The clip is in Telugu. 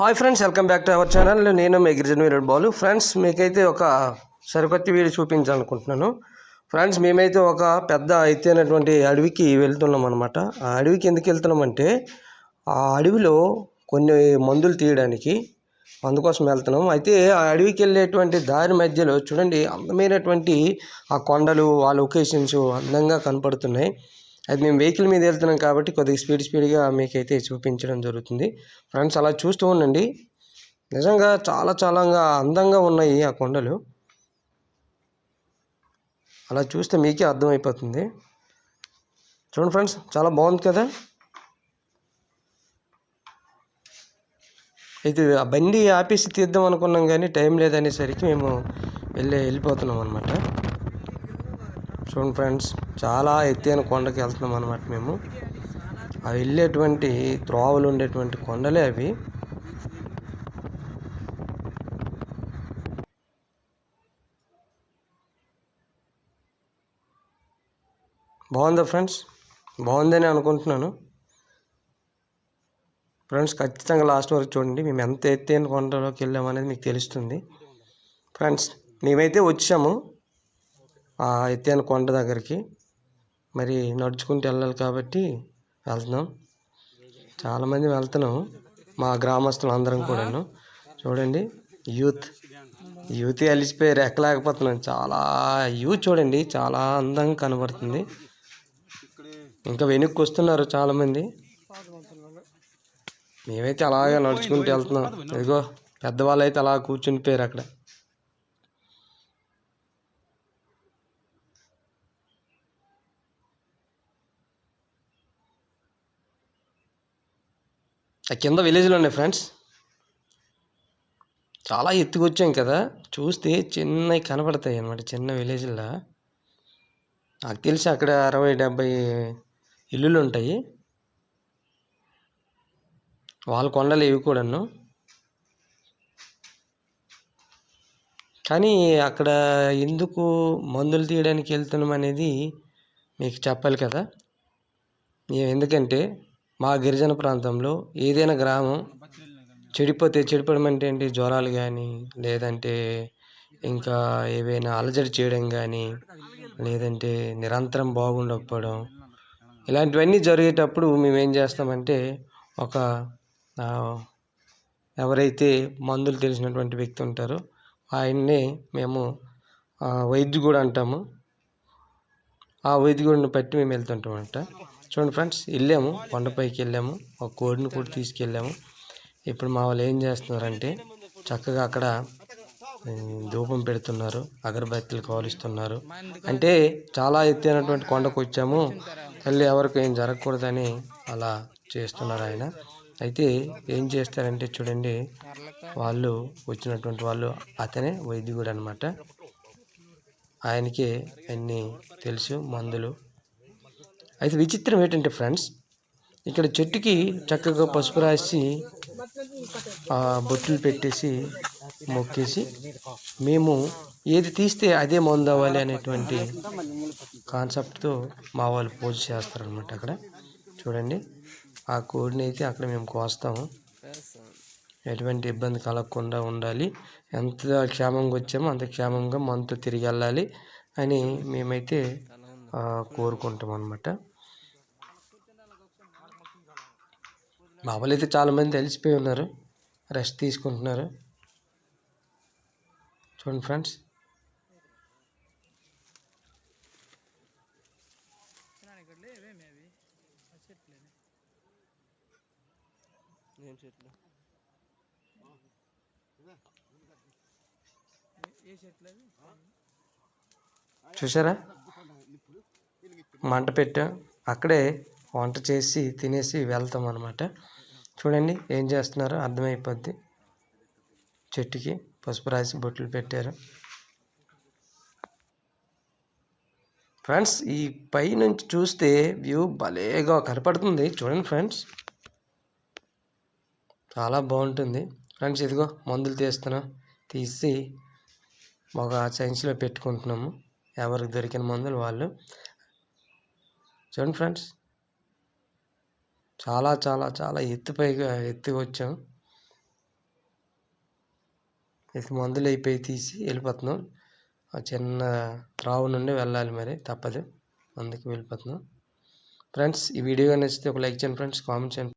Hi friends welcome back to our channel. నేను మీ గిరిజన్ వీరుడు బాలు. ఫ్రెండ్స్ మీకైతే ఒక సరికొత్త వీడియో చూపించాలనుకుంటున్నాను. ఫ్రెండ్స్ మేమైతే ఒక పెద్ద ఎత్తైనటువంటి అడవికి వెళ్తున్నాం అనమాట ఆ అడవికి ఎందుకు వెళ్తున్నామంటే ఆ అడవిలో కొన్ని మందులు తీయడానికి అందుకోసం వెళ్తున్నాం. అయితే ఆ అడవికి వెళ్ళేటువంటి దారి మధ్యలో చూడండి అందమైనటువంటి ఆ కొండలు ఆ లొకేషన్స్ అందంగా కనపడుతున్నాయి. అది మేము వెహికల్ మీద వెళ్తున్నాం కాబట్టి కొద్దిగా స్పీడ్ స్పీడ్గా మీకైతే చూపించడం జరుగుతుంది. ఫ్రెండ్స్ అలా చూస్తూ ఉండండి. నిజంగా చాలా చాలా అందంగా ఉన్నాయి ఆ కొండలు. అలా చూస్తే మీకే అర్థమైపోతుంది. చూడండి ఫ్రెండ్స్ చాలా బాగుంది కదా? అయితే ఆ బండి ఆపేసి తీద్దాం అనుకున్నాం కానీ టైం లేదనేసరికి మేము వెళ్ళి వెళ్ళిపోతున్నాం అనమాట చూడండి ఫ్రెండ్స్ చాలా ఎత్తైన కొండకి వెళ్తున్నాం అనమాట మేము. అవి వెళ్ళేటువంటి త్రోవలు ఉండేటువంటి కొండలే అవి. బాగుందా ఫ్రెండ్స్? బాగుందని అనుకుంటున్నాను. ఫ్రెండ్స్ ఖచ్చితంగా లాస్ట్ వరకు చూడండి మేము ఎంత ఎత్తైన కొండలోకి వెళ్ళామనేది మీకు తెలుస్తుంది. ఫ్రెండ్స్ మేమైతే వచ్చాము. ఆ ఎత్తైన కొండ దగ్గరికి మరి నడుచుకుంటూ వెళ్ళాలి కాబట్టి వెళ్తున్నాం. చాలామంది వెళ్తున్నాం. మా గ్రామస్తులు అందరం కూడాను. చూడండి యూత్. యూత్ అలిసిపోయారు ఎక్కలేకపోతున్నాం చాలా యూత్ చూడండి చాలా అందంగా కనబడుతుంది. ఇంకా వెనక్కి వస్తున్నారు చాలామంది మేమైతే అలాగే నడుచుకుంటూ వెళ్తున్నాం. ఇదిగో పెద్దవాళ్ళు అయితే అలా కూర్చుని పోయారు అక్కడ. కింద విలేజ్లో ఉన్నాయి ఫ్రెండ్స్. చాలా ఎత్తుకు వచ్చాం కదా. చూస్తే చిన్నవి కనపడతాయి అన్నమాట చిన్న విలేజ్లో. నాకు తెలిసి అక్కడ అరవై డెబ్బై ఇల్లులు ఉంటాయి. వాళ్ళ కొండలు ఇవి కూడాను. కానీ అక్కడ ఎందుకు మందులు తీయడానికి వెళ్తున్నాం అనేది మీకు చెప్పాలి కదా. ఎందుకంటే మా గిరిజన ప్రాంతంలో ఏదైనా గ్రామం చెడిపోతే చెడిపోవడం అంటే ఏంటి? జ్వరాలు కానీ లేదంటే ఇంకా ఏవైనా అలజడి చేయడం కానీ లేదంటే నిరంతరం బాగుండకపోవడం ఇలాంటివన్నీ జరిగేటప్పుడు మేము ఏం చేస్తామంటే ఒక ఎవరైతే మందులు తెలిసినటువంటి వ్యక్తి ఉంటారో ఆయన్నే మేము వైద్యుడు అంటాము. ఆ వైద్యుడిని బట్టి మేము వెళ్తుంటాం అంట చూడండి ఫ్రెండ్స్ వెళ్ళాము. కొండపైకి వెళ్ళాము. ఒక కోడిని కూడా తీసుకెళ్ళాము. ఇప్పుడు మా వాళ్ళు ఏం చేస్తున్నారంటే చక్కగా అక్కడ ధూపం పెడుతున్నారు. అగరబత్తీలు కాలుస్తున్నారు అంటే చాలా ఎత్తైనటువంటి కొండకు వచ్చాము. మళ్ళీ ఎవరికి ఏం జరగకూడదని అలా చేస్తున్నారు ఆయన. అయితే ఏం చేస్తారంటే చూడండి వాళ్ళు వచ్చినటువంటి వాళ్ళు అతనే వైద్యుడు అనమాట ఆయనకి అన్నీ తెలుసు మందులు అయితే విచిత్రం ఏంటంటే ఫ్రెండ్స్ ఇక్కడ చెట్టుకి చక్కగా పసుపు రాసి బొట్టులు పెట్టేసి మొక్కేసి మేము ఏది తీస్తే అదే మందు అవ్వాలి అనేటువంటి కాన్సెప్ట్తో మా వాళ్ళు పూజ చేస్తారనమాట అక్కడ. చూడండి ఆ కోడిని అయితే అక్కడ మేము కోస్తాము. ఎటువంటి ఇబ్బంది కలగకుండా ఉండాలి. ఎంత క్షేమంగా వచ్చామో అంత క్షేమంగా మనతో తిరిగి వెళ్ళాలి అని మేమైతే కోరుకుంటాం అనమాట మామూలు అయితే చాలామంది తెలిసిపోయి ఉన్నారు. రెస్ట్ తీసుకుంటున్నారు. చూడండి ఫ్రెండ్స్. చూసారా మంట పెట్టాం. అక్కడే వంట చేసి తినేసి వెళ్తాం అనమాట చూడండి ఏం చేస్తున్నారో అర్థమైపోద్ది. చెట్టుకి పసుపు రాసి బొట్లు పెట్టారు. ఫ్రెండ్స్ ఈ పై నుంచి చూస్తే వ్యూ భలేగా కనపడుతుంది. చూడండి ఫ్రెండ్స్. చాలా బాగుంటుంది. ఫ్రెండ్స్ ఇదిగో మందులు తీస్తున్నాం. తీసి ఒక సైన్స్లో పెట్టుకుంటున్నాము. ఎవరికి దొరికిన మందులు వాళ్ళు. చూడండి ఫ్రెండ్స్. చాలా చాలా చాలా ఎత్తుపైగా ఎత్తి వచ్చాం. ఇది మందులు అయిపోయి తీసి వెళ్ళిపోతున్నాం. ఆ చిన్న త్రావు నుండి వెళ్ళాలి మరి తప్పదు. అందుకు వెళ్ళిపోతున్నాం. ఫ్రెండ్స్ ఈ వీడియో నచ్చితే ఒక లైక్ చేయండి ఫ్రెండ్స్ కామెంట్ చేయండి.